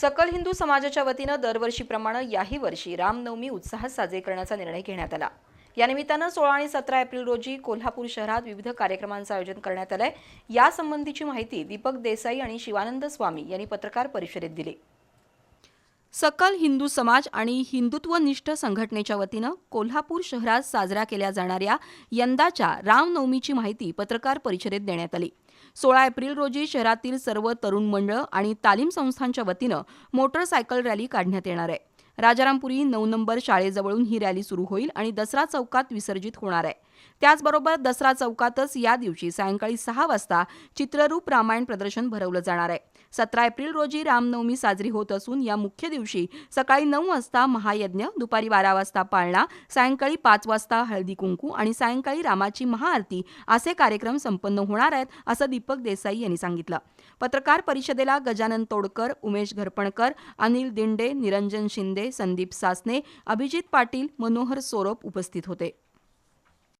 सकल हिंदू समाजाच्या वतीनं दरवर्षीप्रमाणे याही वर्षी रामनवमी उत्साहात साजरी करण्याचा निर्णय घेण्यात आला. या निमित्तानं सोळा आणि सतरा एप्रिल रोजी कोल्हापूर शहरात विविध कार्यक्रमांचं आयोजन करण्यात आलंय. यासंबंधीची माहिती दीपक देसाई आणि शिवानंद स्वामी यांनी पत्रकार परिषदेत दिली. सकल हिंदू समाज आणि हिंदुत्वनिष्ठ संघटनेच्या वतीनं कोल्हापूर शहरात साजऱ्या केल्या जाणाऱ्या यंदाच्या रामनवमीची माहिती पत्रकार परिषदेत देण्यात आली. सोळा एप्रिल रोजी शहरातील सर्व तरुण मंडळ आणि तालीम संस्थांच्या वतीनं मोटरसायकल रॅली काढण्यात येणार आहे. राजारामपुरी नऊ नंबर शाळेजवळून ही रॅली सुरू होईल आणि दसरा चौकात विसर्जित होणार आहे. त्याचबरोबर दसरा चौकातच या दिवशी सायंकाळी सहा वाजता चित्ररूप रामायण प्रदर्शन भरवलं जाणार आहे. सतरा एप्रिल रोजी रामनवमी साजरी होत असून या मुख्य दिवशी सकाळी नऊ वाजता महायज्ञ दुपारी बारा वाजता पाळणा सायंकाळी पाच वाजता हळदी कुंकू आणि सायंकाळी रामाची महाआरती असे कार्यक्रम संपन्न होणार आहेत असं दीपक देसाई यांनी सांगितलं. पत्रकार परिषदेला गजानन तोडकर उमेश घरपणकर अनिल दिंडे निरंजन शिंदे संदीप सासने अभिजित पाटील मनोहर सोरोप उपस्थित होते.